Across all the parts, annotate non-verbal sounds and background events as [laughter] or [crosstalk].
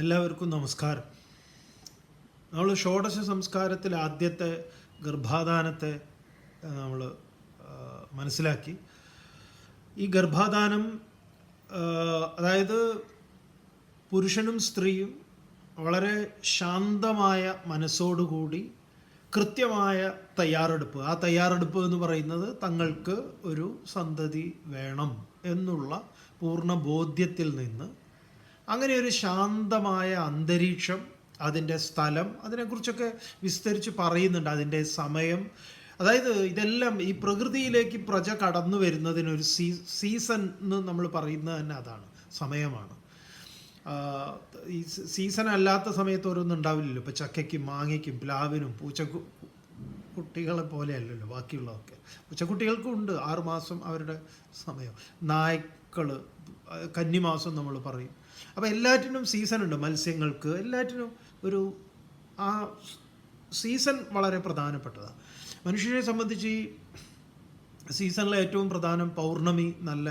എല്ലാവർക്കും നമസ്കാരം. നമ്മൾ ഷോഡശ സംസ്കാരത്തിൽ ആദ്യത്തെ ഗർഭാധാനത്തെ നമ്മൾ മനസ്സിലാക്കി. ഈ ഗർഭാധാനം അതായത് പുരുഷനും സ്ത്രീയും വളരെ ശാന്തമായ മനസ്സോടുകൂടി കൃത്യമായ തയ്യാറെടുപ്പ്. ആ തയ്യാറെടുപ്പ് എന്ന് പറയുന്നത് തങ്ങൾക്ക് ഒരു സന്തതി വേണം എന്നുള്ള പൂർണ ബോധ്യത്തിൽ നിന്ന് അങ്ങനെ ഒരു ശാന്തമായ അന്തരീക്ഷം അതിന്റെ സ്ഥലം അതിനെക്കുറിച്ചൊക്കെ വിസ്തരിച്ച് പറയുന്നുണ്ട് അതിന്റെ സമയം. അതായത് ഇതെല്ലാം ഈ പ്രകൃതിയിലേക്ക് പ്രജ കടന്നു വരുന്നതിനൊരു സീ സീസൺ എന്ന് നമ്മൾ പറയുന്നത് തന്നെ അതാണ് സമയമാണ്. ഈ സീസൺ അല്ലാത്ത സമയത്ത് ഓരോന്നും ഉണ്ടാവില്ലല്ലോ. ഇപ്പോൾ ചക്കയ്ക്കും മാങ്ങയ്ക്കും പ്ലാവിനും പൂച്ചക്കു കുട്ടികളെ പോലെയല്ലല്ലോ ബാക്കിയുള്ളതൊക്കെ. പൂച്ചക്കുട്ടികൾക്കും ഉണ്ട് ആറുമാസം അവരുടെ സമയം. നായ്ക്കൾ കന്നിമാസം നമ്മൾ പറയും. അപ്പോൾ എല്ലാറ്റിനും സീസൺ ഉണ്ട് മത്സ്യങ്ങൾക്ക്. എല്ലാറ്റിനും ഒരു ആ സീസൺ വളരെ പ്രധാനപ്പെട്ടതാണ് മനുഷ്യരെ സംബന്ധിച്ച് ഈ സീസണിലെ ഏറ്റവും പ്രധാനം പൗർണമി നല്ല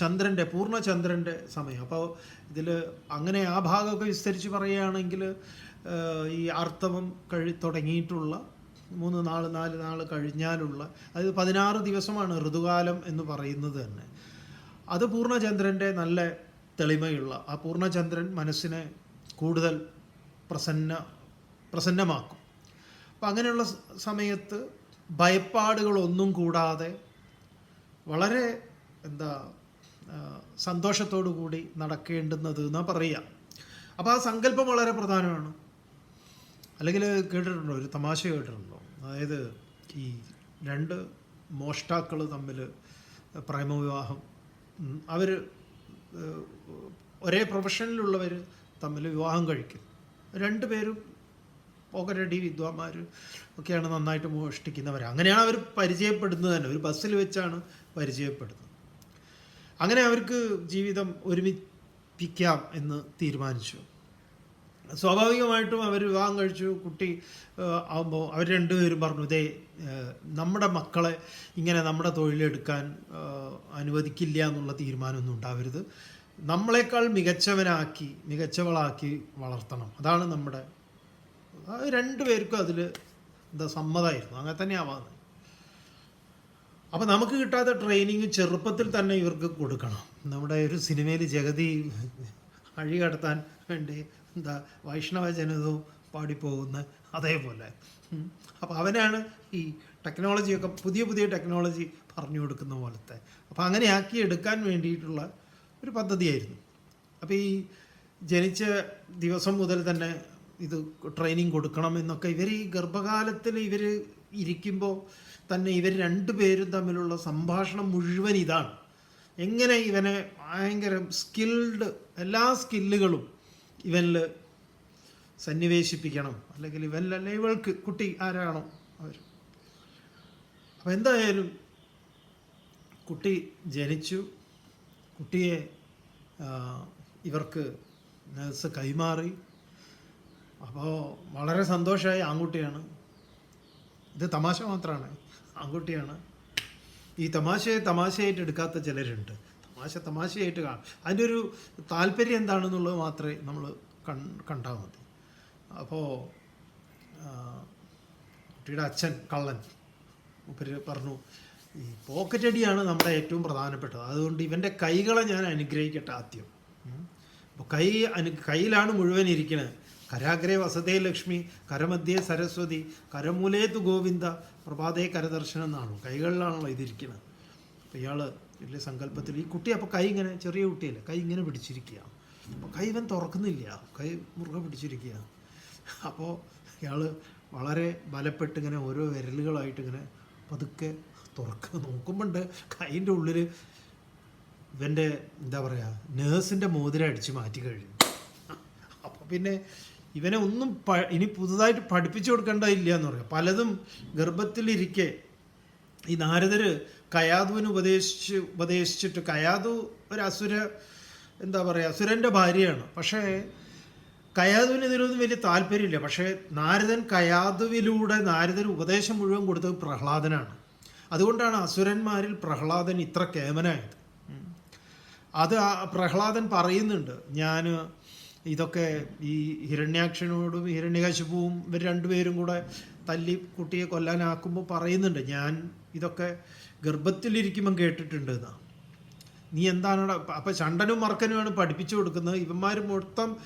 ചന്ദ്രന്റെ പൂർണചന്ദ്രന്റെ സമയം. അപ്പോൾ ഇതിൽ അങ്ങനെ ആ ഭാഗമൊക്കെ വിസ്തരിച്ച് പറയുകയാണെങ്കിൽ ഈ ആർത്തവം കഴി തുടങ്ങിയിട്ടുള്ള മൂന്ന് നാല് നാല് നാൾ കഴിഞ്ഞാലുള്ള അതായത് പതിനാറ് ദിവസമാണ് ഋതുകാലം എന്ന് പറയുന്നത് തന്നെ. അത് പൂർണചന്ദ്രന്റെ നല്ല തെളിമയുള്ള ആ പൂർണചന്ദ്രൻ മനസ്സിനെ കൂടുതൽ പ്രസന്ന പ്രസന്നമാക്കും. അപ്പം അങ്ങനെയുള്ള സമയത്ത് ഭയപ്പാടുകളൊന്നും കൂടാതെ വളരെ എന്താ സന്തോഷത്തോടു കൂടി നടക്കേണ്ടുന്നത് എന്നാ പറയുക. അപ്പോൾ ആ സങ്കല്പം വളരെ പ്രധാനമാണ്. അല്ലെങ്കിൽ കേട്ടിട്ടുണ്ടോ? ഒരു തമാശ കേട്ടിട്ടുണ്ടോ? അതായത് ഈ രണ്ട് മോഷ്ടാക്കൾ തമ്മിൽ പ്രേമവിവാഹം. അവർ ഒരേ പ്രൊഫഷനിലുള്ളവർ തമ്മിൽ വിവാഹം കഴിക്കും. രണ്ട് പേരും പോകരടി വിദ്വാൻമാർ ഒക്കെയാണ് നന്നായിട്ട് മോഷ്ടിക്കുന്നവർ അങ്ങനെയാണ് അവർ പരിചയപ്പെടുന്നത് തന്നെ. ഒരു ബസ്സിൽ വെച്ചാണ് പരിചയപ്പെടുന്നത്. അങ്ങനെ അവർക്ക് ജീവിതം ഒരുമിപ്പിക്കാം എന്ന് തീരുമാനിച്ചു. സ്വാഭാവികമായിട്ടും അവർ വിവാഹം കഴിച്ചു. കുട്ടി ആകുമ്പോൾ അവർ രണ്ടുപേരും പറഞ്ഞു ഇതേ നമ്മുടെ മക്കളെ ഇങ്ങനെ നമ്മുടെ തൊഴിലെടുക്കാൻ അനുവദിക്കില്ല എന്നുള്ള തീരുമാനമൊന്നും ഉണ്ടാവരുത്. നമ്മളെക്കാൾ മികച്ചവനാക്കി മികച്ചവളാക്കി വളർത്തണം. അതാണ് നമ്മുടെ രണ്ടുപേർക്കും അതിൽ എന്താ സമ്മതമായിരുന്നു അങ്ങനെ തന്നെയാവാന്ന് അപ്പം നമുക്ക് കിട്ടാത്ത ട്രെയിനിങ് ചെറുപ്പത്തിൽ തന്നെ ഇവർക്ക് കൊടുക്കണം. നമ്മുടെ ഒരു സിനിമയിൽ ജഗതി അഴി കടത്താൻ വേണ്ടി എന്താ വൈഷ്ണവ ജനതവും പാടിപ്പോകുന്ന അതേപോലെ. അപ്പോൾ അവനാണ് ഈ ടെക്നോളജിയൊക്കെ പുതിയ പുതിയ ടെക്നോളജി പറഞ്ഞു കൊടുക്കുന്ന പോലത്തെ. അപ്പോൾ അങ്ങനെ ആക്കി എടുക്കാൻ വേണ്ടിയിട്ടുള്ള ഒരു പദ്ധതിയായിരുന്നു. അപ്പോൾ ഈ ജനിച്ച ദിവസം മുതൽ തന്നെ ഇത് ട്രെയിനിങ് കൊടുക്കണം എന്നൊക്കെ ഇവർ ഈ ഗർഭകാലത്തിൽ ഇവർ ഇരിക്കുമ്പോൾ തന്നെ ഇവർ രണ്ടു പേരും തമ്മിലുള്ള സംഭാഷണം മുഴുവൻ ഇതാണ്. എങ്ങനെ ഇവനെ ഭയങ്കര സ്കിൽഡ് എല്ലാ സ്കില്ലുകളും ഇവനിൽ സന്നിവേശിപ്പിക്കണം. അല്ലെങ്കിൽ ഇവനിലല്ല ഇവൾക്ക് കുട്ടി ആരാണോ അവർ അപ്പം എന്തായാലും കുട്ടി ജനിച്ചു. കുട്ടിയെ ഇവർക്ക് നഴ്സ് കൈമാറി. അപ്പോൾ വളരെ സന്തോഷമായി ആൺകുട്ടിയാണ്. ഇത് തമാശ മാത്രമാണ് ആൺകുട്ടിയാണ്. ഈ തമാശയെ തമാശയായിട്ട് എടുക്കാത്ത ചിലരുണ്ട്. തമാശ തമാശയായിട്ട് കാണും. അതിന്റെ ഒരു താല്പര്യം എന്താണെന്നുള്ളത് മാത്രമേ നമ്മൾ കൺ കണ്ടാൽ മതി. അപ്പോൾ കുട്ടിയുടെ അച്ഛൻ കള്ളൻ ഉപ്പര് പറഞ്ഞു ഈ പോക്കറ്റ് അടിയാണ് നമ്മുടെ ഏറ്റവും പ്രധാനപ്പെട്ടത്. അതുകൊണ്ട് ഇവന്റെ കൈകളെ ഞാൻ അനുഗ്രഹിക്കട്ടെ ആദ്യം. അപ്പോൾ കൈ അനു കയ്യിലാണ് മുഴുവൻ ഇരിക്കുന്നത്. കരാഗ്രേ വസതേ ലക്ഷ്മി കരമധ്യേ സരസ്വതി കരമൂലേതു ഗോവിന്ദ പ്രഭാതേ കരദർശനം എന്നാണോ. കൈകളിലാണല്ലോ ഇതിരിക്കുന്നത്. അപ്പോൾ ഇയാൾ വലിയ സങ്കല്പത്തിൽ ഈ കുട്ടി അപ്പോൾ കൈ ഇങ്ങനെ ചെറിയ കുട്ടിയല്ലേ കൈ ഇങ്ങനെ പിടിച്ചിരിക്കുക. അപ്പോൾ കൈ ഇവൻ തുറക്കുന്നില്ല. കൈ മുറുകെ പിടിച്ചിരിക്കുക. അപ്പോൾ ഇയാൾ വളരെ ബലപ്പെട്ട് ഇങ്ങനെ ഓരോ വിരലുകളായിട്ട് ഇങ്ങനെ പതുക്കെ തുറക്കുക. നോക്കുമ്പോണ്ട് കൈന്റെ ഉള്ളിൽ ഇവന്റെ എന്താ പറയുക നേഴ്സിന്റെ മോതിരം അടിച്ച് മാറ്റി കഴിഞ്ഞു. അപ്പോൾ പിന്നെ ഇവനെ ഒന്നും പ ഇനി പുതുതായിട്ട് പഠിപ്പിച്ചു കൊടുക്കേണ്ടതില്ല എന്ന് പറയാം. പലതും ഗർഭത്തിലിരിക്കെ ഈ നാരദർ കയാതുവിന് ഉപദേശിച്ച് ഉപദേശിച്ചിട്ട് കയാതു ഒരു അസുര എന്താ പറയുക അസുരന്റെ ഭാര്യയാണ്. പക്ഷേ കയാതുവിന് ഇതിലൊന്നും വലിയ താല്പര്യമില്ല. പക്ഷേ നാരദൻ കയാതുവിലൂടെ നാരദന് ഉപദേശം മുഴുവൻ കൊടുത്തത് പ്രഹ്ലാദനാണ്. അതുകൊണ്ടാണ് അസുരന്മാരിൽ പ്രഹ്ലാദൻ ഇത്ര കേമനായത്. അത് പ്രഹ്ലാദൻ പറയുന്നുണ്ട്. ഞാൻ ഇതൊക്കെ ഈ ഹിരണ്യാക്ഷനോടും ഹിരണ്യകശിപ്പുവും ഇവർ രണ്ടുപേരും കൂടെ തല്ലി കുട്ടിയെ കൊല്ലാനാക്കുമ്പോൾ പറയുന്നുണ്ട്. ഞാൻ ഇതൊക്കെ ഗർഭത്തിലിരിക്കുമ്പം കേട്ടിട്ടുണ്ട് എന്നാ നീ എന്താണ് അപ്പം ചണ്ടനും മറക്കനുമാണ് പഠിപ്പിച്ചു കൊടുക്കുന്നത്. ഇവന്മാർ മൊത്തം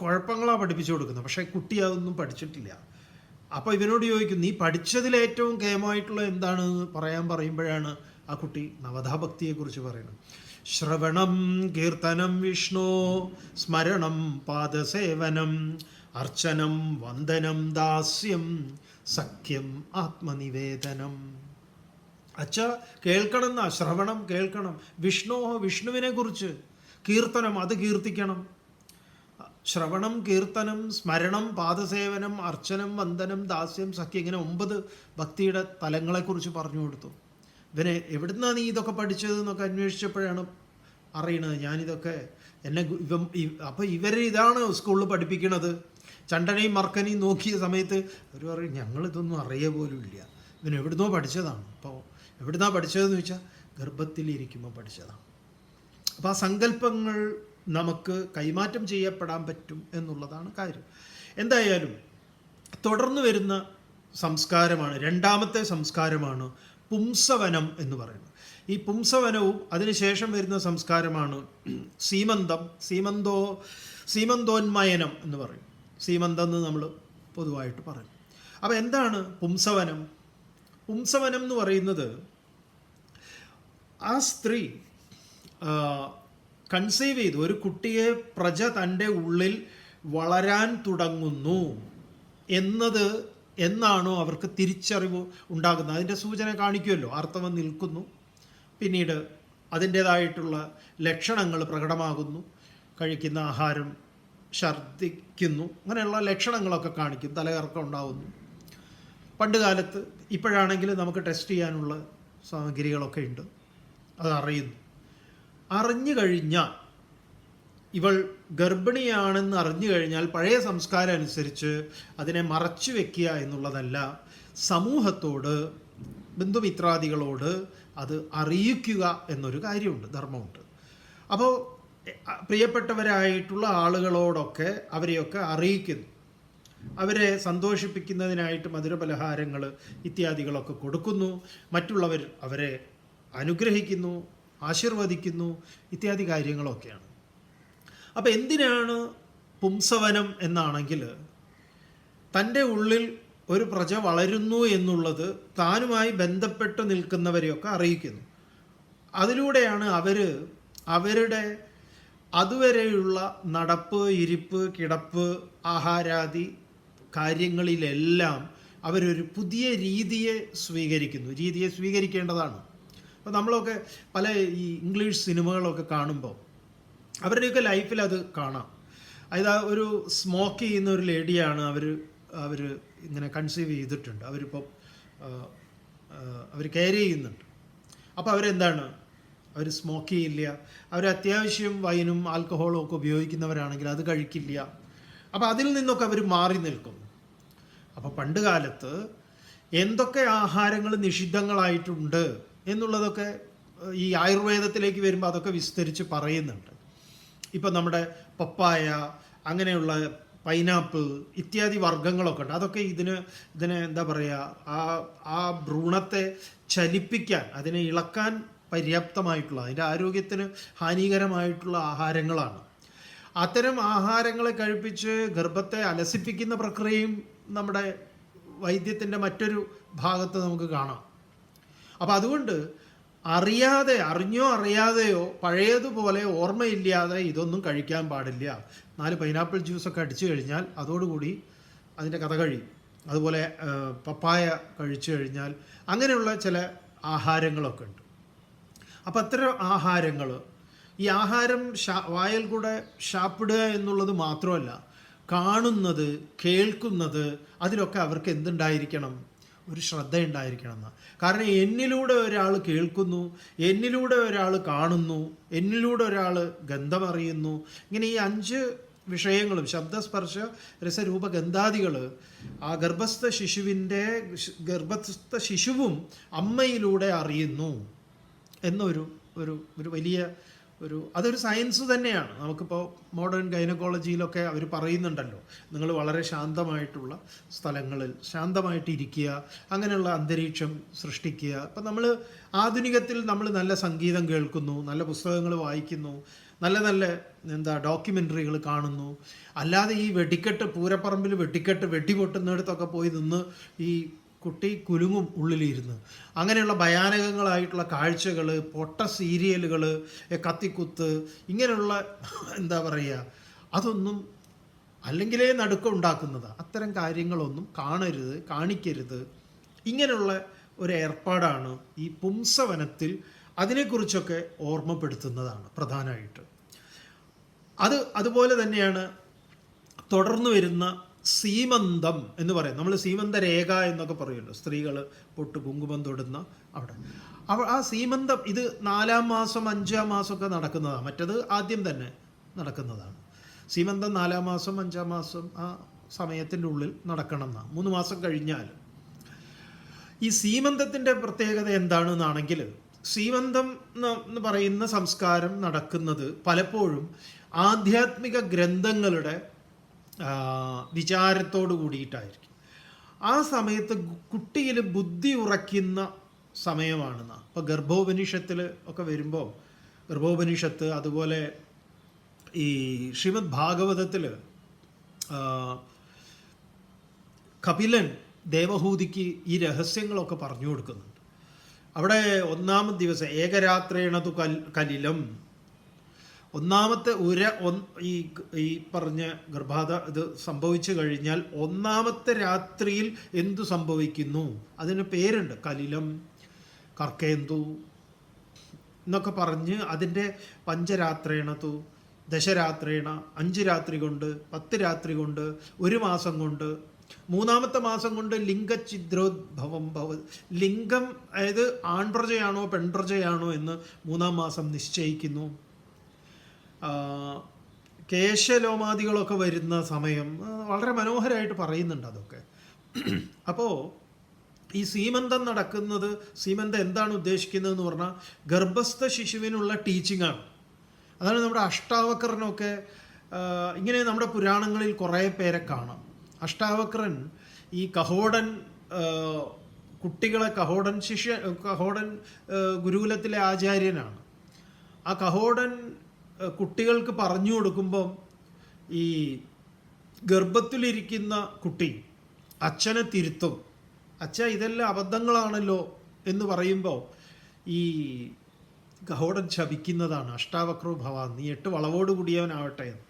കുഴപ്പങ്ങളാണ് പഠിപ്പിച്ചു കൊടുക്കുന്നത്. പക്ഷേ കുട്ടി അതൊന്നും പഠിച്ചിട്ടില്ല. അപ്പോൾ ഇവനോട് ചോദിക്കും നീ പഠിച്ചതിൽ ഏറ്റവും കേമമായിട്ടുള്ള എന്താണ്? പറയാൻ പറയുമ്പോഴാണ് ആ കുട്ടി നവതാഭക്തിയെക്കുറിച്ച് പറയുന്നത്. ശ്രവണം കീർത്തനം വിഷ്ണു സ്മരണം പാദസേവനം അർച്ചനം വന്ദനം ദാസ്യം സഖ്യം ആത്മനിവേദനം. അച്ഛ കേൾക്കണം എന്നാ ശ്രവണം കേൾക്കണം. വിഷ്ണു വിഷ്ണുവിനെ കുറിച്ച് കീർത്തനം അത് കീർത്തിക്കണം. ശ്രവണം കീർത്തനം സ്മരണം പാദസേവനം അർച്ചനം വന്ദനം ദാസ്യം സഖ്യം ഇങ്ങനെ ഒമ്പത് ഭക്തിയുടെ തലങ്ങളെക്കുറിച്ച് പറഞ്ഞു കൊടുത്തു. ഇവനെ എവിടുന്നാണ് നീ ഇതൊക്കെ പഠിച്ചത് എന്നൊക്കെ അന്വേഷിച്ചപ്പോഴാണ് അറിയണത്. ഞാനിതൊക്കെ എന്നെ ഇവ അപ്പോൾ ഇവരെ ഇതാണ് സ്കൂളിൽ പഠിപ്പിക്കണത്. ചണ്ടനെയും മർക്കനെയും നോക്കിയ സമയത്ത് അവർ പറയും ഞങ്ങളിതൊന്നും അറിയ പോലും ഇല്ല ഇവൻ എവിടുന്നോ പഠിച്ചതാണ്. അപ്പോൾ എവിടുന്നാ പഠിച്ചതെന്ന് ചോദിച്ചാൽ ഗർഭത്തിലിരിക്കുമ്പോൾ പഠിച്ചതാണ് അപ്പോൾ ആ സങ്കല്പങ്ങൾ നമുക്ക് കൈമാറ്റം ചെയ്യപ്പെടാൻ പറ്റും എന്നുള്ളതാണ് കാര്യം. എന്തായാലും തുടർന്ന് വരുന്ന സംസ്കാരമാണ് രണ്ടാമത്തെ സംസ്കാരമാണ് പുംസവനം എന്ന് പറയുന്നത്. ഈ പുംസവനവും അതിനുശേഷം വരുന്ന സംസ്കാരമാണ് സീമന്തം സീമന്തോ സീമന്തോന്മയനം എന്ന് പറയും. സീമന്തം എന്ന് നമ്മൾ പൊതുവായിട്ട് പറയും. അപ്പോൾ എന്താണ് പുംസവനം? പുംസവനം എന്ന് പറയുന്നത് ആ സ്ത്രീ കൺസീവ് ചെയ്തു. ഒരു കുട്ടിയെ പ്രജ തന്റെ ഉള്ളിൽ വളരാൻ തുടങ്ങുന്നു എന്നത് എന്നാണോ അവർക്ക് തിരിച്ചറിവ് ഉണ്ടാകുന്നത്. അതിന്റെ സൂചന കാണിക്കുമല്ലോ. ആർത്തവം നിൽക്കുന്നു. പിന്നീട് അതിന്റേതായിട്ടുള്ള ലക്ഷണങ്ങൾ പ്രകടമാകുന്നു. കഴിക്കുന്ന ആഹാരം ഛർദ്ദിക്കുന്നു. അങ്ങനെയുള്ള ലക്ഷണങ്ങളൊക്കെ കാണിക്കും തലകറക്കം ഉണ്ടാകുന്നു പണ്ട് കാലത്ത് ഇപ്പോഴാണെങ്കിൽ നമുക്ക് ടെസ്റ്റ് ചെയ്യാനുള്ള സാമഗ്രികളൊക്കെ ഉണ്ട്. അത് അറിയുന്നു. അറിഞ്ഞു കഴിഞ്ഞാൽ ഇവൾ ഗർഭിണിയാണെന്ന് അറിഞ്ഞു കഴിഞ്ഞാൽ പഴയ സംസ്കാരം അനുസരിച്ച് അതിനെ മറച്ചു വെക്കുക എന്നുള്ളതല്ല സമൂഹത്തോട് ബന്ധുമിത്രാദികളോട് അത് അറിയിക്കുക എന്നൊരു കാര്യമുണ്ട് ധർമ്മമുണ്ട്. അപ്പോൾ പ്രിയപ്പെട്ടവരായിട്ടുള്ള ആളുകളോടൊക്കെ അവരെയൊക്കെ അറിയിക്കുന്നു. അവരെ സന്തോഷിപ്പിക്കുന്നതിനായിട്ട് മധുരപലഹാരങ്ങൾ ഇത്യാദികളൊക്കെ കൊടുക്കുന്നു. മറ്റുള്ളവർ അവരെ അനുഗ്രഹിക്കുന്നു ആശീർവദിക്കുന്നു ഇത്യാദി കാര്യങ്ങളൊക്കെയാണ്. അപ്പോൾ എന്തിനാണ് പുംസവനം എന്നാണെങ്കിൽ തന്റെ ഉള്ളിൽ ഒരു പ്രജ വളരുന്നു എന്നുള്ളത് താനുമായി ബന്ധപ്പെട്ട് നിൽക്കുന്നവരെയൊക്കെ അറിയിക്കുന്നു. അതിലൂടെയാണ് അവർ അവരുടെ അതുവരെയുള്ള നടപ്പ് ഇരിപ്പ് കിടപ്പ് ആഹാരാദി കാര്യങ്ങളിലെല്ലാം അവരൊരു പുതിയ രീതിയെ സ്വീകരിക്കുന്നു. രീതിയെ സ്വീകരിക്കേണ്ടതാണ്. അപ്പോൾ നമ്മളൊക്കെ പല ഈ ഇംഗ്ലീഷ് സിനിമകളൊക്കെ കാണുമ്പോൾ അവരുടെയൊക്കെ ലൈഫിൽ അത് കാണാം. അതായത് ഒരു സ്മോക്ക് ചെയ്യുന്ന ഒരു ലേഡിയാണ് അവർ അവർ ഇങ്ങനെ കൺസീവ് ചെയ്തിട്ടുണ്ട്. അവരിപ്പോൾ അവർ കെയർ ചെയ്യുന്നുണ്ട്. അപ്പോൾ അവരെന്താണ്? അവർ സ്മോക്ക് ചെയ്യില്ല. അവർ അത്യാവശ്യം വൈനും ആൽക്കഹോളും ഒക്കെ ഉപയോഗിക്കുന്നവരാണെങ്കിൽ അത് കഴിക്കില്ല. അപ്പോൾ അതിൽ നിന്നൊക്കെ അവർ മാറി നിൽക്കും. അപ്പോൾ പണ്ട് കാലത്ത് എന്തൊക്കെ ആഹാരങ്ങൾ നിഷിദ്ധങ്ങളായിട്ടുണ്ട് എന്നുള്ളതൊക്കെ ഈ ആയുർവേദത്തിലേക്ക് വരുമ്പോൾ അതൊക്കെ വിസ്തരിച്ച് പറയുന്നുണ്ട്. ഇപ്പം നമ്മുടെ പപ്പായ അങ്ങനെയുള്ള പൈനാപ്പിൾ ഇത്യാദി വർഗങ്ങളൊക്കെ ഉണ്ട്. അതൊക്കെ ഇതിന് ഇതിനെ എന്താ പറയുക ആ ആ ഭ്രൂണത്തെ ചലിപ്പിക്കാൻ അതിനെ ഇളക്കാൻ പര്യാപ്തമായിട്ടുള്ള അതിന്റെ ആരോഗ്യത്തിന് ഹാനികരമായിട്ടുള്ള ആഹാരങ്ങളാണ്. അത്തരം ആഹാരങ്ങളെ കഴിപ്പിച്ച് ഗർഭത്തെ അലസിപ്പിക്കുന്ന പ്രക്രിയയും നമ്മുടെ വൈദ്യത്തിന്റെ മറ്റൊരു ഭാഗത്ത് നമുക്ക് കാണാം. അപ്പം അതുകൊണ്ട് അറിയാതെ അറിഞ്ഞോ അറിയാതെയോ പഴയതുപോലെ ഓർമ്മയില്ലാതെ ഇതൊന്നും കഴിക്കാൻ പാടില്ല. നാല് പൈനാപ്പിൾ ജ്യൂസൊക്കെ അടിച്ചു കഴിഞ്ഞാൽ അതോടുകൂടി അതിന്റെ കഥ കഴിയും. അതുപോലെ പപ്പായ കഴിച്ചു കഴിഞ്ഞാൽ അങ്ങനെയുള്ള ചില ആഹാരങ്ങളൊക്കെ ഉണ്ട്. അപ്പം അത്തരം ആഹാരങ്ങൾ. ഈ ആഹാരം വായിൽ കൂടെ ഷാപ്പിടുക എന്നുള്ളത് മാത്രമല്ല കാണുന്നത് കേൾക്കുന്നത് അതിലൊക്കെ അവർക്ക് എന്തുണ്ടായിരിക്കണം? ഒരു ശ്രദ്ധ ഉണ്ടായിരിക്കണം എന്ന് കാരണം എന്നിലൂടെ ഒരാൾ കേൾക്കുന്നു എന്നിലൂടെ ഒരാൾ കാണുന്നു എന്നിലൂടെ ഒരാൾ ഗന്ധമറിയുന്നു. ഇങ്ങനെ ഈ അഞ്ച് വിഷയങ്ങളും ശബ്ദസ്പർശ രസരൂപ ഗന്ധാദികൾ ആ ഗർഭസ്ഥ ശിശുവിന്റെ ഗർഭസ്ഥ ശിശുവും അമ്മയിലൂടെ അറിയുന്നു. എന്നൊരു ഒരു ഒരു വലിയ ഒരു അതൊരു സയൻസ് തന്നെയാണ്. നമുക്കിപ്പോൾ മോഡേൺ ഗൈനക്കോളജിയിലൊക്കെ അവർ പറയുന്നുണ്ടല്ലോ. നിങ്ങൾ വളരെ ശാന്തമായിട്ടുള്ള സ്ഥലങ്ങളിൽ ശാന്തമായിട്ട് ഇരിക്കുക അങ്ങനെയുള്ള അന്തരീക്ഷം സൃഷ്ടിക്കുക. അപ്പം നമ്മൾ ആധുനികത്തിൽ നമ്മൾ നല്ല സംഗീതം കേൾക്കുന്നു നല്ല പുസ്തകങ്ങൾ വായിക്കുന്നു നല്ല നല്ല എന്താ ഡോക്യുമെന്ററികൾ കാണുന്നു. അല്ലാതെ ഈ വെടിക്കെട്ട് പൂരപ്പറമ്പിൽ വെടിക്കെട്ട് വെടിപൊട്ടുന്നിടത്തൊക്കെ പോയി നിന്ന് ഈ കുട്ടി കുലുങ്ങും ഉള്ളിലിരുന്ന്. അങ്ങനെയുള്ള ഭയാനകങ്ങളായിട്ടുള്ള കാഴ്ചകൾ പൊട്ട സീരിയലുകൾ കത്തിക്കുത്ത് ഇങ്ങനെയുള്ള [laughs] എന്താ പറയുക അതൊന്നും അല്ലെങ്കിലേ നടുക്കം ഉണ്ടാക്കുന്നത്. അത്തരം കാര്യങ്ങളൊന്നും കാണരുത് കാണിക്കരുത്. ഇങ്ങനെയുള്ള ഒരു ഏർപ്പാടാണ് ഈ പുംസവനത്തിൽ അതിനെക്കുറിച്ചൊക്കെ ഓർമ്മപ്പെടുത്തുന്നതാണ് പ്രധാനമായിട്ട്. അത് അതുപോലെ തന്നെയാണ് തുടർന്നു വരുന്ന സീമന്തം എന്ന് പറയും. നമ്മൾ സീമന്ത രേഖ എന്നൊക്കെ പറയുമല്ലോ സ്ത്രീകൾ പൊട്ട് കുങ്കുമം തൊടുന്ന അവിടെ. അവ ആ സീമന്തം ഇത് നാലാം മാസം അഞ്ചാം മാസമൊക്കെ നടക്കുന്നതാണ് മറ്റത് ആദ്യം തന്നെ നടക്കുന്നതാണ്. സീമന്തം നാലാം മാസം അഞ്ചാം മാസം ആ സമയത്തിന്റെ ഉള്ളിൽ നടക്കണം എന്നാണ് മൂന്ന് മാസം കഴിഞ്ഞാൽ ഈ സീമന്തത്തിന്റെ പ്രത്യേകത എന്താണെന്നാണെങ്കിൽ സീമന്തം എന്ന് പറയുന്ന സംസ്കാരം നടക്കുന്നത് പലപ്പോഴും ആധ്യാത്മിക ഗ്രന്ഥങ്ങളുടെ വിചാരത്തോട് കൂടിയിട്ടായിരിക്കും. ആ സമയത്ത് കുട്ടിയിൽ ബുദ്ധി ഉറയ്ക്കുന്ന സമയമാണെന്ന് അപ്പോൾ ഗർഭോപനിഷത്തിൽ ഒക്കെ വരുമ്പോൾ ഗർഭോപനിഷത്ത് അതുപോലെ ഈ ശ്രീമദ് ഭാഗവതത്തിൽ കപിലൻ ദേവഹൂതിക്ക് ഈ രഹസ്യങ്ങളൊക്കെ പറഞ്ഞു കൊടുക്കുന്നുണ്ട്. അവിടെ ഒന്നാമത് ദിവസം ഏകരാത്രേണതു കൽ കലിലം ഒന്നാമത്തെ ഉര ഈ ഈ പറഞ്ഞ ഗർഭാത ഇത് സംഭവിച്ചു കഴിഞ്ഞാൽ ഒന്നാമത്തെ രാത്രിയിൽ എന്തു സംഭവിക്കുന്നു? അതിന് പേരുണ്ട്. കലിലം കർക്കേന്തു എന്നൊക്കെ പറഞ്ഞ് അതിന്റെ പഞ്ചരാത്രേണതു ദശരാത്രേണ അഞ്ച് രാത്രി കൊണ്ട് പത്ത് രാത്രി കൊണ്ട് ഒരു മാസം കൊണ്ട്. മൂന്നാമത്തെ മാസം കൊണ്ട് ലിംഗഛിദ്രോദ്ഭവം ഭവ ലിംഗം അതായത് ആൺപ്രജയാണോ പെൺപ്രജയാണോ എന്ന് മൂന്നാം മാസം നിശ്ചയിക്കുന്നു. കേശലോമാദികളൊക്കെ വരുന്ന സമയം വളരെ മനോഹരമായിട്ട് പറയുന്നുണ്ട് അതൊക്കെ. അപ്പോൾ ഈ സീമന്തം നടക്കുന്നത് സീമന്തം എന്താണ് ഉദ്ദേശിക്കുന്നത് എന്ന് പറഞ്ഞാൽ ഗർഭസ്ഥ ശിശുവിനുള്ള ടീച്ചിങ് ആണ് അതാണ് നമ്മുടെ അഷ്ടാവക്രനൊക്കെ ഇങ്ങനെ നമ്മുടെ പുരാണങ്ങളിൽ കുറേ പേരെ കാണാം. അഷ്ടാവക്രൻ ഈ കഹോടൻ കുട്ടികളെ കഹോടൻ ശിഷ്യ കഹോടൻ ഗുരുകുലത്തിലെ ആചാര്യനാണ്. ആ കഹോടൻ കുട്ടികൾക്ക് പറഞ്ഞു കൊടുക്കുമ്പം ഈ ഗർഭത്തിലിരിക്കുന്ന കുട്ടി അച്ഛനെ തിരുത്തും. അച്ഛ ഇതെല്ലാം അബദ്ധങ്ങളാണല്ലോ എന്ന് പറയുമ്പോൾ ഈ ഗഹോടൻ ശപിക്കുന്നതാണ്. അഷ്ടാവക്രോ ഭവാൻ നീ എട്ട് വളവോട് കൂടിയവനാവട്ടെ എന്ന്.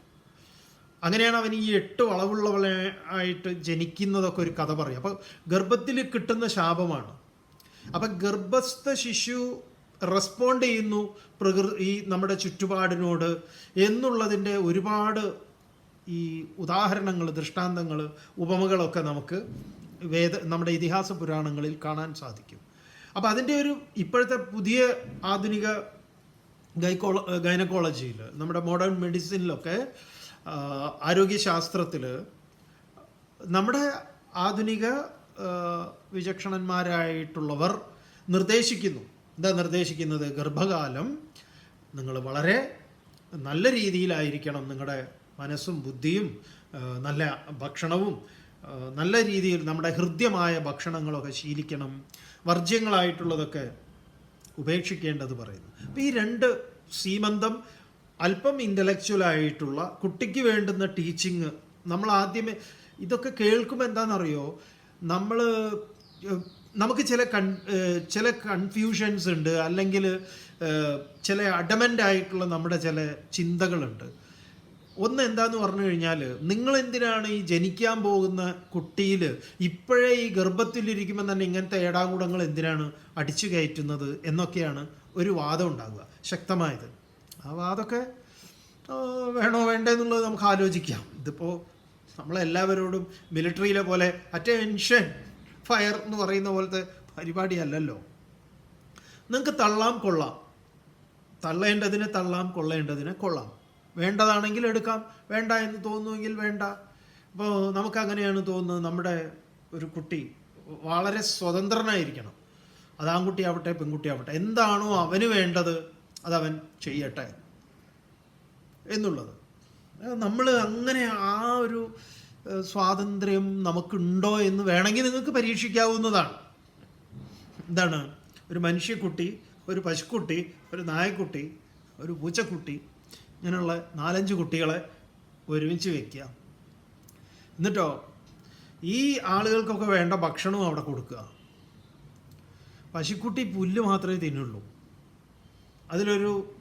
അങ്ങനെയാണ് അവൻ ഈ എട്ട് വളവുള്ളവളെ ആയിട്ട് ജനിക്കുന്നതൊക്കെ ഒരു കഥ പറയും അപ്പോൾ ഗർഭത്തിൽ കിട്ടുന്ന ശാപമാണ്. അപ്പം ഗർഭസ്ഥ ശിശു റെസ്പോണ്ട് ചെയ്യുന്നു പ്രകൃ ഈ നമ്മുടെ ചുറ്റുപാടിനോട് എന്നുള്ളതിന്റെ ഒരുപാട് ഈ ഉദാഹരണങ്ങൾ ദൃഷ്ടാന്തങ്ങൾ ഉപമകളൊക്കെ നമുക്ക് വേദ നമ്മുടെ ഇതിഹാസ പുരാണങ്ങളിൽ കാണാൻ സാധിക്കും. അപ്പോൾ അതിന്റെ ഒരു ഇപ്പോഴത്തെ പുതിയ ആധുനിക ഗൈക്കോള ഗൈനക്കോളജിയിൽ നമ്മുടെ മോഡേൺ മെഡിസിനിലൊക്കെ ആരോഗ്യശാസ്ത്രത്തിൽ നമ്മുടെ ആധുനിക വിചക്ഷണന്മാരായിട്ടുള്ളവർ നിർദ്ദേശിക്കുന്നു. എന്താ നിർദ്ദേശിക്കുന്നത്? ഗർഭകാലം നിങ്ങൾ വളരെ നല്ല രീതിയിലായിരിക്കണം. നിങ്ങളുടെ മനസ്സും ബുദ്ധിയും നല്ല ഭക്ഷണവും നല്ല രീതിയിൽ നമ്മുടെ ഹൃദ്യമായ ഭക്ഷണങ്ങളൊക്കെ ശീലിക്കണം. വർജ്യങ്ങളായിട്ടുള്ളതൊക്കെ ഉപേക്ഷിക്കേണ്ടത് പറയുന്നു. അപ്പം ഈ രണ്ട് സീമന്തം അല്പം ഇന്റലക്ച്വൽ ആയിട്ടുള്ള കുട്ടിക്ക് വേണ്ടുന്ന ടീച്ചിങ് നമ്മൾ ആദ്യമേ ഇതൊക്കെ കേൾക്കുമ്പോൾ എന്താണെന്നറിയോ? നമ്മൾ നമുക്ക് ചില കൺ ചില കൺഫ്യൂഷൻസ് ഉണ്ട് അല്ലെങ്കിൽ ചില അഡമന്റ് ആയിട്ടുള്ള നമ്മുടെ ചില ചിന്തകളുണ്ട്. ഒന്ന് എന്താന്ന് പറഞ്ഞു കഴിഞ്ഞാൽ നിങ്ങൾ എന്തിനാണ് ഈ ജനിക്കാൻ പോകുന്ന കുട്ടിയിൽ ഇപ്പോഴേ ഈ ഗർഭത്തിലിരിക്കുമ്പോൾ തന്നെ ഇങ്ങനത്തെ ഏടാകൂടങ്ങൾ എന്തിനാണ് അടിച്ചു കയറ്റുന്നത് എന്നൊക്കെയാണ് ഒരു വാദം ഉണ്ടാകുക ശക്തമായത്. ആ വാദമൊക്കെ വേണോ വേണ്ടേ എന്നുള്ളത് നമുക്ക് ആലോചിക്കാം. ഇതിപ്പോൾ നമ്മളെല്ലാവരോടും മിലിറ്ററിയിലെ പോലെ അറ്റൻഷൻ ഫയർ എന്ന് പറയുന്ന പോലത്തെ പരിപാടിയല്ലല്ലോ. നിങ്ങൾക്ക് തള്ളാം കൊള്ളാം. തള്ളേണ്ടതിനെ തള്ളാം കൊള്ളേണ്ടതിനെ കൊള്ളാം. വേണ്ടതാണെങ്കിൽ എടുക്കാം വേണ്ട എന്ന് തോന്നുമെങ്കിൽ വേണ്ട. ഇപ്പോൾ നമുക്ക് അങ്ങനെയാണ് തോന്നുന്നത്. നമ്മുടെ ഒരു കുട്ടി വളരെ സ്വതന്ത്രനായിരിക്കണം. അത് ആൺകുട്ടിയാവട്ടെ പെൺകുട്ടിയാവട്ടെ എന്താണോ അവന് വേണ്ടത് അതവൻ ചെയ്യട്ടെ എന്നുള്ളത്. നമ്മൾ അങ്ങനെ ആ ഒരു സ്വാതന്ത്ര്യം നമുക്കുണ്ടോ എന്ന് വേണമെങ്കിൽ നിങ്ങൾക്ക് പരീക്ഷിക്കാവുന്നതാണ്. എന്താണ്? ഒരു മനുഷ്യക്കുട്ടി ഒരു പശുക്കുട്ടി ഒരു നായക്കുട്ടി ഒരു പൂച്ചക്കുട്ടി ഇങ്ങനെയുള്ള നാലഞ്ച് കുട്ടികളെ ഒരുമിച്ച് വെക്കുക. എന്നിട്ടോ ഈ ആളുകൾക്കൊക്കെ വേണ്ട ഭക്ഷണവും അവിടെ കൊടുക്കുക. പശുക്കുട്ടി പുല്ല് മാത്രമേ തിന്നുള്ളൂ. അതിലൊരു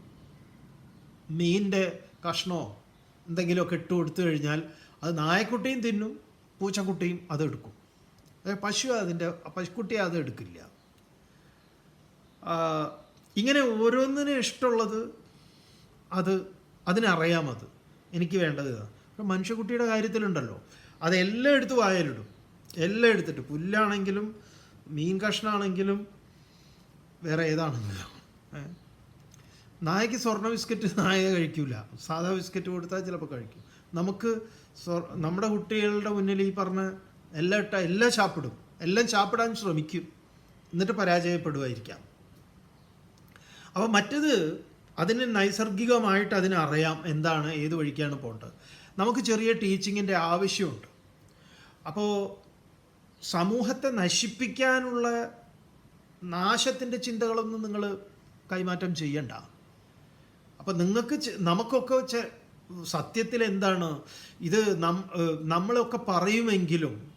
മീനിന്റെ കഷ്ണമോ എന്തെങ്കിലുമൊക്കെ ഇട്ട് കൊടുത്തു കഴിഞ്ഞാൽ അത് നായക്കുട്ടിയും തിന്നും പൂച്ചക്കുട്ടിയും അത് എടുക്കും. പശു അതിന്റെ പശുക്കുട്ടി അത് എടുക്കില്ല. ഇങ്ങനെ ഓരോന്നിനും ഇഷ്ടമുള്ളത് അത് അതിനറിയാം അത്. എനിക്ക് വേണ്ടത് ഇതാണ് മനുഷ്യക്കുട്ടിയുടെ കാര്യത്തിലുണ്ടല്ലോ. അതെല്ലാം എടുത്ത് വായലിടും. എല്ലാം എടുത്തിട്ട് പുല്ലാണെങ്കിലും മീൻ കഷ്ണാണെങ്കിലും വേറെ ഏതാണെങ്കിലും? നായക്ക് സ്വർണ ബിസ്ക്കറ്റ് നായ കഴിക്കില്ല സാധാ ബിസ്ക്കറ്റ് കൊടുത്താൽ ചിലപ്പോൾ കഴിക്കും. നമുക്ക് നമ്മുടെ കുട്ടികളുടെ മുന്നിൽ ഈ പറഞ്ഞ എല്ലാം ഇട്ട എല്ലാം ചാപ്പിടും. എല്ലാം ചാപ്പിടാൻ ശ്രമിക്കും. എന്നിട്ട് പരാജയപ്പെടുമായിരിക്കാം അപ്പോൾ മറ്റത് അതിന് നൈസർഗികമായിട്ട് അതിനറിയാം എന്താണ് ഏത് വഴിക്കാണ് പോകേണ്ടത്. നമുക്ക് ചെറിയ ടീച്ചിങ്ങിന്റെ ആവശ്യമുണ്ട്. അപ്പോൾ സമൂഹത്തെ നശിപ്പിക്കാനുള്ള നാശത്തിന്റെ ചിന്തകളൊന്നും നിങ്ങൾ കൈമാറ്റം ചെയ്യണ്ട. അപ്പം നിങ്ങൾക്ക് നമുക്കൊക്കെ സത്യത്തിൽ എന്താണ് ഇത് നം നമ്മളൊക്കെ പറയുമെങ്കിലും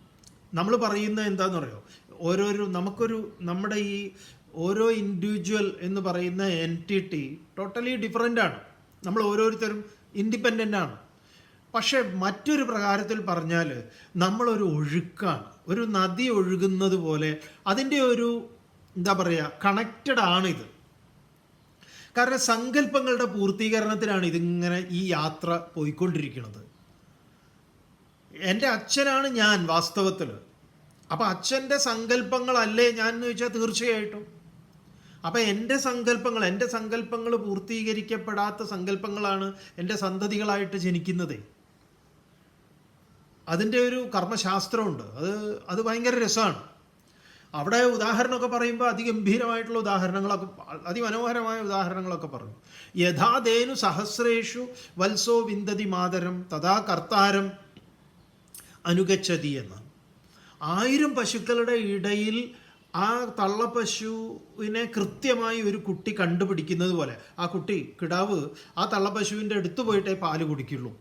നമ്മൾ പറയുന്ന എന്താണെന്ന് പറയോ ഓരോരോ നമുക്കൊരു നമ്മുടെ ഈ ഓരോ ഇൻഡിവിജ്വൽ എന്ന് പറയുന്ന എന്റിറ്റി ടോട്ടലി ഡിഫറെന്റ് ആണ്. നമ്മൾ ഓരോരുത്തരും ഇൻഡിപെൻഡന്റ് ആണ്. പക്ഷേ മറ്റൊരു പ്രകാരത്തിൽ പറഞ്ഞാൽ നമ്മളൊരു ഒഴുക്കാണ്. ഒരു നദി ഒഴുകുന്നത് പോലെ അതിന്റെ ഒരു എന്താ പറയുക കണക്റ്റഡ് ആണിത്. കാരണം സങ്കല്പങ്ങളുടെ പൂർത്തീകരണത്തിനാണ് ഇതിങ്ങനെ ഈ യാത്ര പോയിക്കൊണ്ടിരിക്കുന്നത്. എന്റെ അച്ഛനാണ് ഞാൻ വാസ്തവത്തിൽ അപ്പം അച്ഛന്റെ സങ്കല്പങ്ങളല്ലേ ഞാൻ എന്ന് ചോദിച്ചാൽ തീർച്ചയായിട്ടും. അപ്പം എന്റെ സങ്കല്പങ്ങൾ എന്റെ സങ്കല്പങ്ങൾ പൂർത്തീകരിക്കപ്പെടാത്ത സങ്കല്പങ്ങളാണ് എന്റെ സന്തതികളായിട്ട് ജനിക്കുന്നത്. അതിന്റെ ഒരു കർമ്മശാസ്ത്രമുണ്ട്. അത് അത് ഭയങ്കര രസമാണ്. അവിടെ ഉദാഹരണമൊക്കെ പറയുമ്പോൾ അതിഗംഭീരമായിട്ടുള്ള ഉദാഹരണങ്ങളൊക്കെ അതിമനോഹരമായ ഉദാഹരണങ്ങളൊക്കെ പറഞ്ഞു. യഥാതേനു സഹസ്രേഷു വത്സോ വിന്ദതി മാതരം തഥാ കർത്താരം അനുഗച്ഛതി എന്ന് ആയിരം പശുക്കളുടെ ഇടയിൽ ആ തള്ളപ്പശുവിനെ കൃത്യമായി ഒരു കുട്ടി കണ്ടുപിടിക്കുന്നത് പോലെ. ആ കുട്ടി കിടാവ് ആ തള്ളപ്പശുവിന്റെ അടുത്ത് പോയിട്ടേ പാൽ കുടിക്കുള്ളൂ.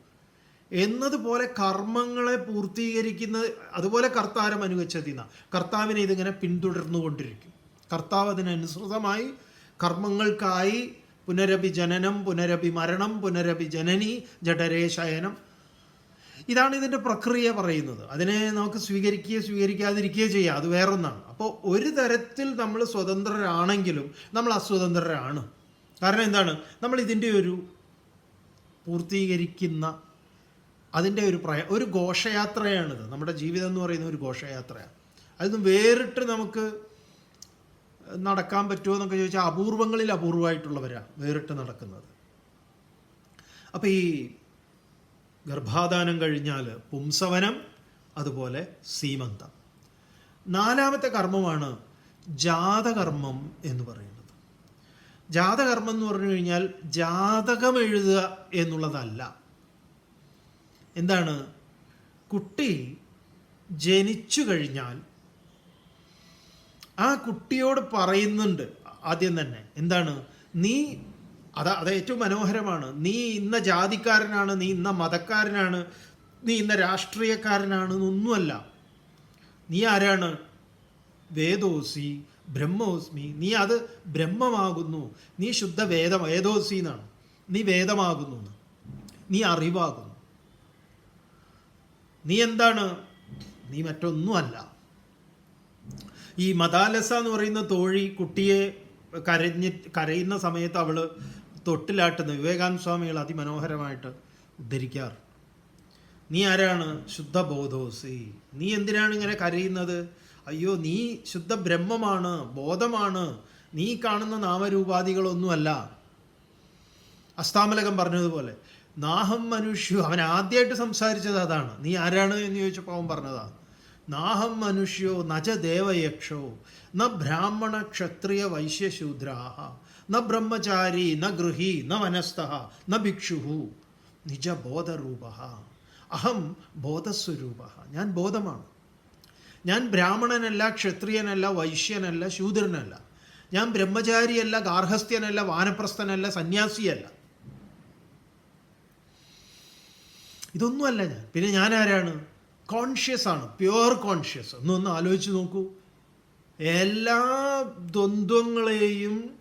എന്നതുപോലെ കർമ്മങ്ങളെ പൂർത്തീകരിക്കുന്ന അതുപോലെ കർത്താരം അനുവച്ചതിന കർത്താവിനെ ഇതിങ്ങനെ പിന്തുടർന്നുകൊണ്ടിരിക്കും. കർത്താവ് അതിനനുസൃതമായി കർമ്മങ്ങൾക്കായി പുനരഭി ജനനം പുനരഭി മരണം പുനരഭി ജനനി ജഠരേ ശയനം. ഇതാണ് ഇതിന്റെ പ്രക്രിയ പറയുന്നത്. അതിനെ നമുക്ക് സ്വീകരിക്കുകയോ സ്വീകരിക്കാതിരിക്കുകയോ ചെയ്യാം. അത് വേറൊന്നാണ്. അപ്പോൾ ഒരു തരത്തിൽ നമ്മൾ സ്വതന്ത്രരാണെങ്കിലും നമ്മൾ അസ്വതന്ത്രരാണ്. കാരണം എന്താണ്? നമ്മൾ ഇതിന്റെ ഒരു പൂർത്തീകരിക്കുന്ന അതിന്റെ ഒരു പ്രയ ഒരു ഘോഷയാത്രയാണിത്. നമ്മുടെ ജീവിതം എന്ന് പറയുന്ന ഒരു ഘോഷയാത്രയാണ്. അതൊന്നും വേറിട്ട് നമുക്ക് നടക്കാൻ പറ്റുമോ എന്നൊക്കെ ചോദിച്ചാൽ അപൂർവങ്ങളിൽ അപൂർവമായിട്ടുള്ളവരാണ് വേറിട്ട് നടക്കുന്നത്. അപ്പോൾ ഈ ഗർഭാധാനം കഴിഞ്ഞാൽ പുംസവനം അതുപോലെ സീമന്തം. നാലാമത്തെ കർമ്മമാണ് ജാതകർമ്മം എന്ന് പറയുന്നത്. ജാതകർമ്മം എന്ന് പറഞ്ഞു കഴിഞ്ഞാൽ ജാതകം എഴുതുക എന്നുള്ളതല്ല. എന്താണ്? കുട്ടി ജനിച്ചു കഴിഞ്ഞാൽ ആ കുട്ടിയോട് പറയുന്നുണ്ട് ആദ്യം തന്നെ. എന്താണ്? നീ അതാ അത് ഏറ്റവും മനോഹരമാണ്. നീ ഇന്ന ജാതിക്കാരനാണ് നീ ഇന്ന മതക്കാരനാണ് നീ ഇന്ന രാഷ്ട്രീയക്കാരനാണ് എന്നൊന്നുമല്ല. നീ ആരാണ്? വേദോസി ബ്രഹ്മോസ്മി. നീ അത് ബ്രഹ്മമാകുന്നു. നീ ശുദ്ധ വേദം വേദോസി എന്നാണ്. നീ വേദമാകുന്നു നീ അറിവാകുന്നു. നീ എന്താണ്? നീ മറ്റൊന്നുമല്ല. ഈ മദാലസ എന്ന് പറയുന്ന തോഴി കുട്ടിയെ കരഞ്ഞി കരയുന്ന സമയത്ത് അവൾ തൊട്ടിലാട്ടുന്ന വിവേകാനന്ദ സ്വാമികൾ അതിമനോഹരമായിട്ട് ഉദ്ധരിക്കാറ് നീ ആരാണ്? ശുദ്ധ ബോധോസി നീ എന്തിനാണ് ഇങ്ങനെ കരയുന്നത്? അയ്യോ നീ ശുദ്ധ ബ്രഹ്മമാണ് ബോധമാണ്. നീ കാണുന്ന നാമരൂപാധികളൊന്നുമല്ല അസ്താമലകം പറഞ്ഞതുപോലെ. നാഹം മനുഷ്യു അവൻ ആദ്യമായിട്ട് സംസാരിച്ചത് അതാണ്. നീ ആരാണ് എന്ന് ചോദിച്ചപ്പോൾ അവൻ പറഞ്ഞതാ. നാഹം മനുഷ്യോ നജ ദേവയക്ഷോ ന ബ്രാഹ്മണ ക്ഷത്രിയ വൈശ്യശൂദ്രാഹ ന ബ്രഹ്മചാരി ന ഗൃഹി ന വനസ്ഥ ന ഭിക്ഷു നിജബോധരൂപ അഹം ബോധസ്വരൂപ ഞാൻ ബോധമാണ്. ഞാൻ ബ്രാഹ്മണനല്ല ക്ഷത്രിയനല്ല വൈശ്യനല്ല ശൂദ്രനല്ല. ഞാൻ ബ്രഹ്മചാരിയല്ല ഗാർഹസ്ഥ്യനല്ല വാനപ്രസ്ഥനല്ല സന്യാസിയല്ല. ഇതൊന്നുമല്ല ഞാൻ. പിന്നെ ഞാൻ ആരാണ് കോൺഷ്യസ് ആണ്. പ്യുവർ കോൺഷ്യസ് ഒന്നൊന്ന് ആലോചിച്ച് നോക്കൂ. എല്ലാ ദ്വന്ദ്വങ്ങളെയും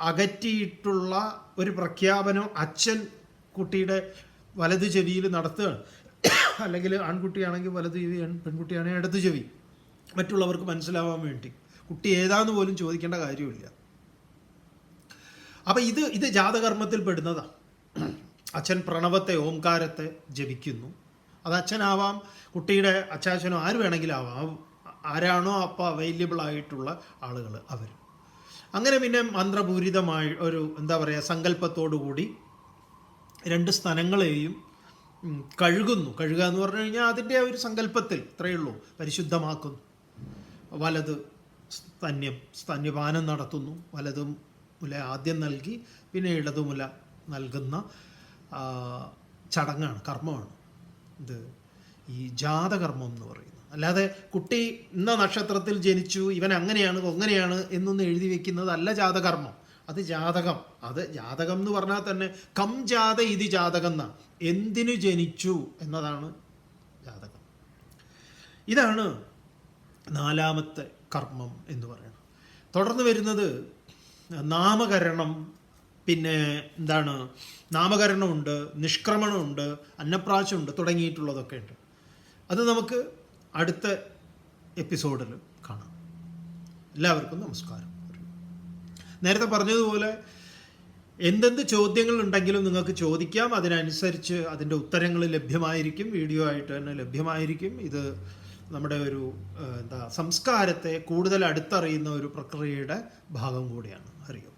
അകറ്റിയിട്ടുള്ള ഒരു പ്രഖ്യാപനം അച്ഛൻ കുട്ടിയുടെ വലത് ചെവിയിൽ നടത്തുകയാണ്. അല്ലെങ്കിൽ ആൺകുട്ടിയാണെങ്കിൽ വലത് ചെവി പെൺകുട്ടിയാണെങ്കിൽ ഇടത് ചെവി. മറ്റുള്ളവർക്ക് മനസ്സിലാവാൻ വേണ്ടി. കുട്ടി ഏതാന്ന് പോലും ചോദിക്കേണ്ട കാര്യമില്ല. അപ്പം ഇത് ഇത് ജാതകർമ്മത്തിൽ പെടുന്നതാണ് അച്ഛൻ പ്രണവത്തെ ഓംകാരത്തെ ജപിക്കുന്നു. അത് അച്ഛനാവാം കുട്ടിയുടെ അച്ചാച്ചനോ ആര് വേണമെങ്കിലും ആവാം ആരാണോ അപ്പോൾ അവൈലബിൾ ആയിട്ടുള്ള ആളുകൾ അവർ അങ്ങനെ പിന്നെ മന്ത്രപൂരിതമായ ഒരു എന്താ പറയുക കൂടി രണ്ട് സ്ഥലങ്ങളെയും കഴുകുന്നു. കഴുകുക എന്ന് പറഞ്ഞു കഴിഞ്ഞാൽ അതിന്റെ ഒരു സങ്കല്പത്തിൽ ഇത്രയേ ഉള്ളൂ. പരിശുദ്ധമാക്കുന്നു. വലത് സ്തന്യം സ്തന്യപാനം നടത്തുന്നു. വലതും മുല ആദ്യം നൽകി പിന്നെ ഇടതുമുല നൽകുന്ന ചടങ്ങാണ് കർമ്മമാണ്. ഇത് ഈ ജാതകർമ്മം എന്ന് പറയുന്നത്. അല്ലാതെ കുട്ടി ഇന്ന നക്ഷത്രത്തിൽ ജനിച്ചു ഇവൻ അങ്ങനെയാണ് അങ്ങനെയാണ് എന്നൊന്ന് എഴുതി വെക്കുന്നതല്ല ജാതകർമ്മം. അത് ജാതകം. അത് ജാതകം എന്ന് പറഞ്ഞാൽ തന്നെ കം ജാത ഇതി ജാതകം എന്നാണ് എന്തിനു ജനിച്ചു എന്നതാണ് ജാതകം. ഇതാണ് നാലാമത്തെ കർമ്മം എന്ന് പറയുന്നത്. തുടർന്ന് വരുന്നത് നാമകരണം പിന്നെ എന്താണ് നാമകരണമുണ്ട് നിഷ്ക്രമണമുണ്ട് അന്നപ്രാശമുണ്ട് തുടങ്ങിയിട്ടുള്ളതൊക്കെ ഉണ്ട് അത് നമുക്ക് അടുത്ത എപ്പിസോഡിൽ കാണാം. എല്ലാവർക്കും നമസ്കാരം. നേരത്തെ പറഞ്ഞതുപോലെ എന്തെന്ത് ചോദ്യങ്ങൾ ഉണ്ടെങ്കിലും നിങ്ങൾക്ക് ചോദിക്കാം. അതിനനുസരിച്ച് അതിന്റെ ഉത്തരങ്ങൾ ലഭ്യമായിരിക്കും. വീഡിയോ ആയിട്ട് തന്നെ ലഭ്യമായിരിക്കും. ഇത് നമ്മുടെ ഒരു എന്താ സംസ്കാരത്തെ കൂടുതൽ അടുത്തറിയുന്ന ഒരു പ്രക്രിയയുടെ ഭാഗം കൂടിയാണ്. അറിയും